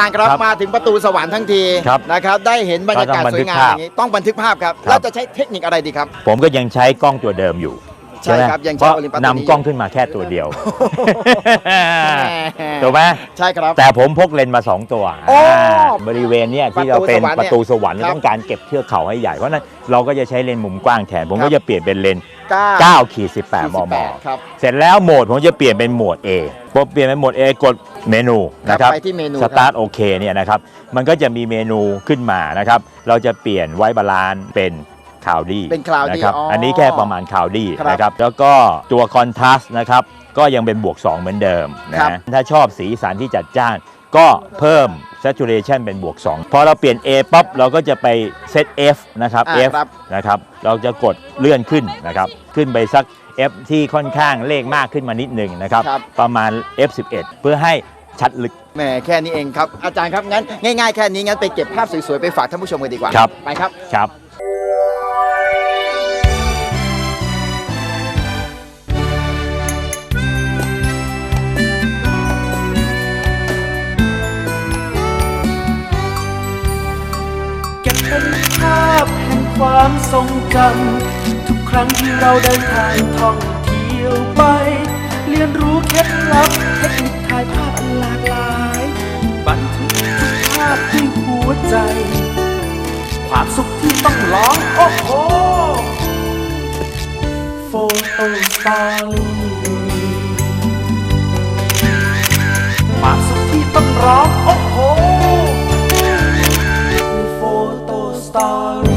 การครับครับมาถึงประตูสวรรค์ทั้งทีครับนะครับได้เห็นบรรยากาศก็ต้องบันสวทึยกงามภาพอย่างนี้ต้องบันทึกภาพครับครับแล้วจะใช้เทคนิคอะไรดีครับ ผมก็ยังใช้กล้องตัวเดิมอยู่ ใช่ไหมครับยังใช้เพราะ Olympus ตัวนี้ นำกล้องขึ้นมาแค่ตัวเดียวแหมถูกไหมใช่ครับ แต่ผมพกเลนส์มา2ตัวโอ้อ่าบริเวณเนี้ยที่เราเป็นปประระตูตูสสววรรรรค์ค์เนี่ยต้องการเก็บเทือกเขาให้ใหญ่เพราะฉะนั้นเราก็จะใช้เลนส์มุมกว้างแทนผมครัก็บ จะเปลี่ยนเป็นเลนส์เก้า9ขีด18มมครับ เสร็จแล้วโหมดผมจะเปลี่ยนเป็นโหมด A พอเปลี่ยนเป็นโหมด A กดเมนูนะครับไปที่เมนูสตาร์ทโอเคเนี่ยนะครับ มันก็จะมีเมนูขึ้นมานะครับ เราจะเปลี่ยนไว้บาลานซ์เป็น คาวดี้เป็น cloudy นะครับอ๋ออัอันนี้แค่ประมาณคาวดี้ครับนะครับแล้วก็ตัวคอนทราสต์นะครับก็ยังเป็นบวก 2 เหมือนเดิมนะครับถ้าชอบสีสันที่จัดจ้าน ก็เพิ่ม saturation เป็นบวก 2 พอเราเปลี่ยน A ปั๊บเราก็จะไปเซต F นะครับ อ่า F ครับ นะครับเราจะกดเลื่อนขึ้นนะครับขึ้นไปสัก F ที่ค่อนข้างเลขมากขึ้นมานิดหนึ่งนะครับครับ ประมาณ F11 เพื่อให้ชัดลึก แหมแค่นี้เองครับอาจารย์ครับงั้นง่ายๆแค่นี้งั้นไปเก็บภาพสวยๆไปฝากท่านผู้ชมกันดีกว่าครับ ไปครับ ครับ ความทรงจำทุกครั้งที่เราเดินทางท่องเที่ยวไป เรียนรู้เคล็ดลับเทคนิคถ่ายภาพอันหลากหลาย บันทึกทุกภาพด้วยหัวใจ ความสุขที่ต้องร้องโอ้โหโฟโต้สตอรี่ความสุขที่ต้องร้องโอ้โหโฟโต้สตอรี่